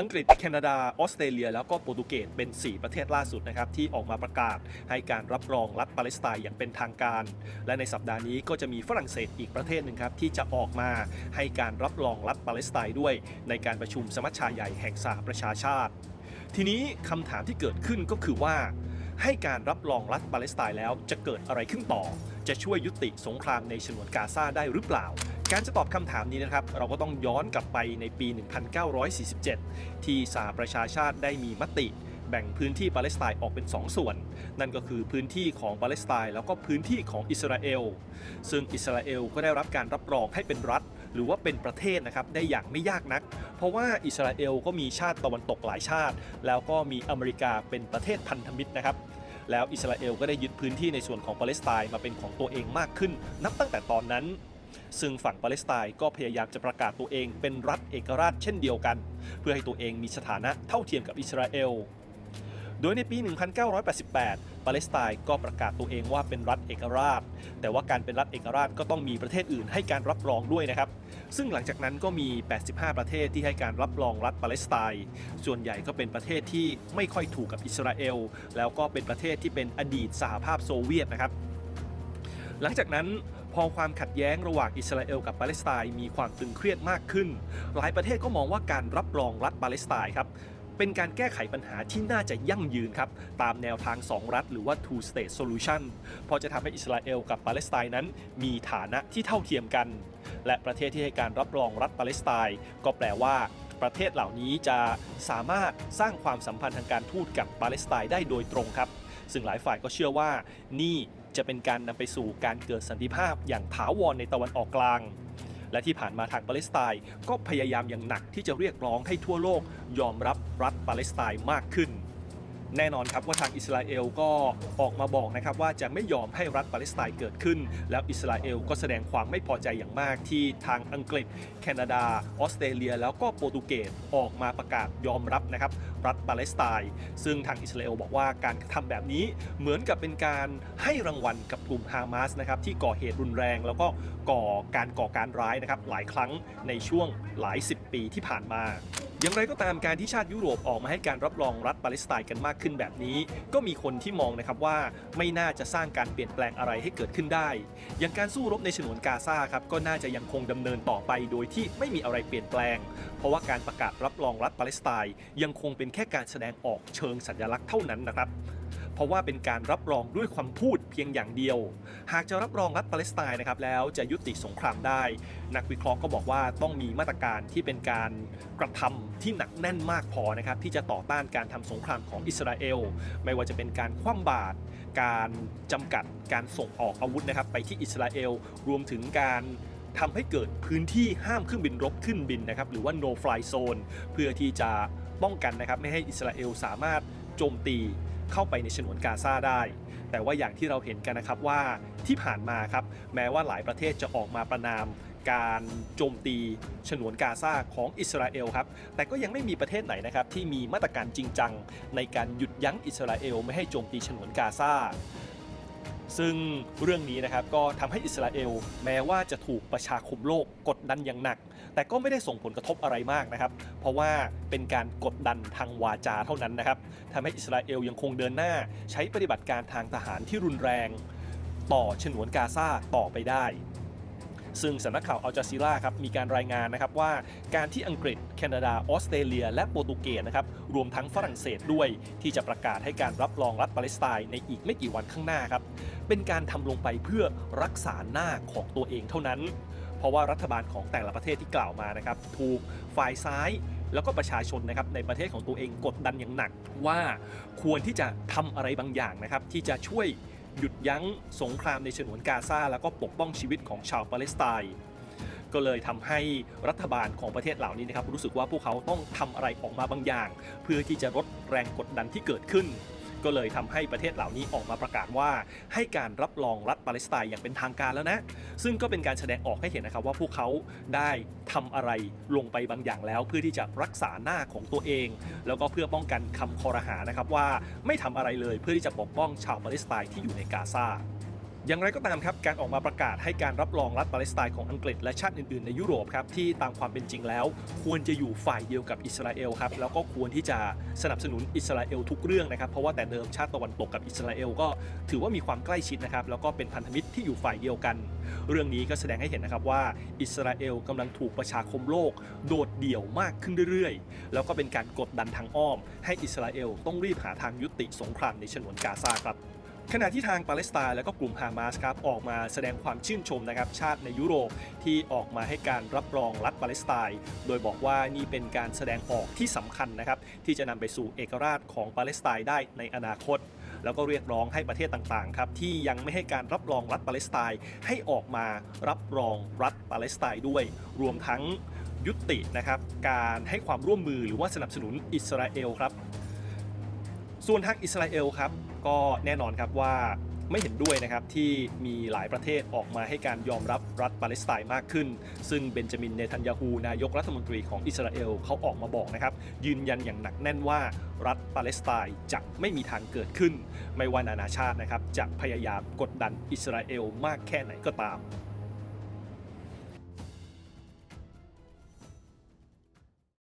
อังกฤษแคนาดา ออสเตรเลีย แล้วก็โปรตุเกสเป็น 4 ประเทศล่าสุดนะครับที่ออกมาประกาศให้การรับรองรัฐปาเลสไตน์อย่างเป็นทางการ และในสัปดาห์นี้ก็จะมีฝรั่งเศสอีกประเทศหนึ่งครับที่จะออกมาให้การรับรองรัฐปาเลสไตน์ด้วย ในการประชุมสมัชชาใหญ่แห่งสหประชาชาติ ทีนี้คำถามที่เกิดขึ้นก็คือว่าให้การรับรองรัฐปาเลสไตน์แล้วจะเกิดอะไรขึ้นต่อ จะช่วยยุติสงครามในฉนวนกาซาได้หรือเปล่า การจะตอบคำถามนี้นะครับ เราก็ต้องย้อนกลับไปในปี 1947 ที่สหประชาชาติได้มีมติแบ่งพื้นที่ปาเลสไตน์ออกเป็น 2 ส่วน นั่นก็คือพื้นที่ของปาเลสไตน์แล้วก็พื้นที่ของอิสราเอล ซึ่งอิสราเอลก็ได้รับการรับรองให้เป็นรัฐ หรือว่าเป็นประเทศนะครับได้อย่างไม่ยากนัก เพราะว่าอิสราเอลก็มีชาติตะวันตกหลายชาติ แล้วก็มีอเมริกาเป็นประเทศพันธมิตรนะครับ แล้วอิสราเอลก็ได้ยึดพื้นที่ในส่วนของปาเลสไตน์มาเป็นของตัวเองมากขึ้น นับตั้งแต่ตอนนั้น ซึ่งฝั่งปาเลสไตน์ก็พยายามจะประกาศตัวเองเป็นรัฐเอกราชเช่นเดียวกัน เพื่อให้ตัวเองมีสถานะเท่าเทียมกับอิสราเอล โดยในปี 1988 ปาเลสไตน์ก็ประกาศตัวเองว่าเป็นรัฐเอกราช แต่ว่าการเป็นรัฐเอกราชก็ต้องมีประเทศอื่นให้การรับรองด้วยนะครับ ซึ่งหลังจากนั้นก็มี 85 ประเทศที่ให้การรับรองรัฐปาเลสไตน์ ส่วนใหญ่ก็เป็นประเทศที่ไม่ค่อยถูกกับอิสราเอล แล้วก็เป็นประเทศที่เป็นอดีตสหภาพโซเวียตนะครับหลังจากนั้นพอความขัดแย้งระหว่างอิสราเอลกับปาเลสไตน์มีความตึงเครียดมากขึ้น หลายประเทศก็มองว่าการรับรองรัฐปาเลสไตน์ครับ เป็นการแก้ไขปัญหาที่น่าจะยั่งยืนครับ ตามแนวทาง 2 รัฐ หรือว่า two state solution เพราะจะทำให้อิสราเอลกับปาเลสไตน์นั้น มีฐานะที่เท่าเทียมกัน และประเทศที่ให้การรับรองรัฐปาเลสไตน์ก็แปลว่าประเทศเหล่านี้จะสามารถสร้างความสัมพันธ์ทางการทูตกับปาเลสไตน์ได้โดยตรงครับ ซึ่งหลายฝ่ายก็เชื่อว่านี่จะเป็นการนำไปสู่การเกิดสันติภาพอย่างถาวรในตะวันออกกลาง และที่ผ่านมาทางปาเลสไตน์ก็พยายามอย่างหนักที่จะเรียกร้องให้ทั่วโลก ยอมรับรัฐปาเลสไตน์มากขึ้น แน่นอนครับว่าทางอิสราเอลก็ออกมาบอกนะครับว่าจะไม่ยอมให้รัฐปาเลสไตน์เกิดขึ้น แล้วอิสราเอลก็แสดงความไม่พอใจอย่างมากที่ทางอังกฤษ แคนาดา ออสเตรเลีย แล้วก็โปรตุเกสออกมาประกาศยอมรับนะครับรัฐปาเลสไตน์ซึ่งทางอิสราเอลบอกว่าการทำแบบนี้เหมือนกับเป็นการให้รางวัลกับกลุ่มฮามาสนะครับที่ก่อเหตุรุนแรง แล้วก็ก่อการก่อการร้ายนะครับหลายครั้งในช่วงหลายสิบปีที่ผ่านมา อย่างไรก็ตามการที่ชาติยุโรปออกมาให้การรับรองรัฐปาเลสไตน์กันมากขึ้นแบบนี้ ก็มีคนที่มองนะครับว่าไม่น่าจะสร้างการเปลี่ยนแปลงอะไรให้เกิดขึ้นได้ อย่างการสู้รบในฉนวนกาซาครับก็น่าจะยังคงดำเนินต่อไปโดยที่ไม่มีอะไรเปลี่ยนแปลง เพราะว่าการประกาศรับรองรัฐปาเลสไตน์ยังคงเป็นแค่การแสดงออกเชิงสัญลักษณ์เท่านั้นนะครับ ราะว่าเป็นการรับรองด้วยความพูดเพียงอย่างเดียว หากจะรับรองรัฐปาเลสไตน์นะครับแล้วจะยุติสงครามได้ นักวิเคราะห์ก็บอกว่าต้องมีมาตรการที่เป็นการกระทำที่หนักแน่นมากพอนะครับที่จะต่อต้านการทำสงครามของอิสราเอลไม่ว่าจะเป็นการคว่ำบาตรการจำกัดการส่งออกอาวุธนะครับไปที่อิสราเอลรวมถึงการทำให้เกิดพื้นที่ห้ามเครื่องบินรบขึ้นบินนะครับหรือว่า no fly zone เพื่อที่จะป้องกันนะครับไม่ให้อิสราเอลสามารถโจมตี เข้าไปในฉนวนกาซาได้ แต่ว่าอย่างที่เราเห็นกันนะครับว่าที่ผ่านมาครับแม้ว่าหลายประเทศจะออกมาประนามการโจมตีฉนวนกาซาของอิสราเอลครับ แต่ก็ยังไม่มีประเทศไหนนะครับที่มีมาตรการจริงจังในการหยุดยั้งอิสราเอลไม่ให้โจมตีฉนวนกาซา ซึ่งเรื่องนี้นะครับก็ทำให้อิสราเอลแม้ว่าจะถูกประชาคมโลกกดดันอย่างหนัก แต่ก็ไม่ได้ส่งผลกระทบอะไรมากนะครับ เพราะว่าเป็นการกดดันทางวาจาเท่านั้นนะครับทำให้อิสราเอลยังคงเดินหน้า ใช้ปฏิบัติการทางทหารที่รุนแรง ต่อฉนวนกาซาต่อไปได้ ซึ่งสำนักข่าวอัลจาซีราครับมีการรายงานนะครับว่าการที่อังกฤษ แคนาดา ออสเตรเลีย และโปรตุเกสนะครับรวมทั้งฝรั่งเศสด้วย ที่จะประกาศให้การรับรองรัฐปาเลสไตน์ในอีกไม่กี่วันข้างหน้าครับเป็นการทำลงไปเพื่อรักษาหน้าของตัวเองเท่านั้น เพราะว่ารัฐบาลของแต่ละประเทศที่กล่าวมานะครับถูกฝ่ายซ้ายแล้วก็ประชาชนนะครับในประเทศของตัวเองกดดันอย่างหนัก ว่าควรที่จะทำอะไรบางอย่างนะครับที่จะช่วย หยุดยั้งสงครามในฉนวนกาซาแล้วก็ปกป้องชีวิตของชาวปาเลสไตน์ก็เลยทำให้รัฐบาลของประเทศเหล่านี้นะครับรู้สึกว่าพวกเขาต้องทำอะไรออกมาบางอย่าง เพื่อที่จะลดแรงกดดันที่เกิดขึ้น ก็เลยทำให้ประเทศเหล่านี้ออกมาประกาศว่า ให้การรับรองรัฐปาเลสไตน์อย่างเป็นทางการแล้วนะ ซึ่งก็เป็นการแสดงออกให้เห็นนะครับว่าพวกเขาได้ทำอะไรลงไปบางอย่างแล้ว เพื่อที่จะรักษาหน้าของตัวเอง แล้วก็เพื่อป้องกันคำคอรหานะครับว่าไม่ทำอะไรเลยเพื่อที่จะปกป้องชาวปาเลสไตน์ที่อยู่ในกาซา อย่างไรก็ตามครับการออกมาประกาศให้การรับรองรัฐปาเลสไตน์ของอังกฤษและชาติอื่นๆในยุโรปครับที่ตามความเป็นจริงแล้ว ควรจะอยู่ฝ่ายเดียวกับอิสราเอลครับแล้วก็ควรที่จะสนับสนุนอิสราเอลทุกเรื่องนะครับเพราะว่าแต่เดิมชาติตะวันตกกับอิสราเอลก็ถือว่ามีความใกล้ชิดนะครับแล้วก็เป็นพันธมิตรที่อยู่ฝ่ายเดียวกัน เรื่องนี้ก็แสดงให้เห็นนะครับว่าอิสราเอลกำลังถูกประชาคมโลก โดดเดี่ยวมากขึ้นเรื่อยๆ แล้วก็เป็นการกดดันทางอ้อม ให้อิสราเอลต้องรีบหาทางยุติสงครามในฉนวนกาซาครับ ขณะที่ทางปาเลสไตน์และก็กลุ่มฮามาสครับออกมาแสดงความชื่นชมนะครับชาติในยุโรปที่ออกมาให้การรับรองรัฐปาเลสไตน์โดยบอกว่านี่เป็นการแสดงออกที่สำคัญนะครับที่จะนำไปสู่เอกราชของปาเลสไตน์ได้ในอนาคต แล้วก็เรียกร้องให้ประเทศต่างๆครับที่ยังไม่ให้การรับรองรัฐปาเลสไตน์ให้ออกมารับรองรัฐปาเลสไตน์ด้วย รวมทั้งยุตินะครับการให้ความร่วมมือหรือว่าสนับสนุนอิสราเอลครับ ส่วนทางอิสราเอลครับ ก็แน่นอนครับว่าไม่เห็นด้วยนะครับที่มีหลายประเทศออกมาให้การยอมรับรัฐปาเลสไตน์มากขึ้น ซึ่งเบนจามินเนทันยาฮูนายกรัฐมนตรีของอิสราเอลเขาออกมาบอกนะครับ ยืนยันอย่างหนักแน่นว่ารัฐปาเลสไตน์จะไม่มีทางเกิดขึ้น ไม่ว่านานาชาตินะครับจะพยายามกดดันอิสราเอลมากแค่ไหนก็ตาม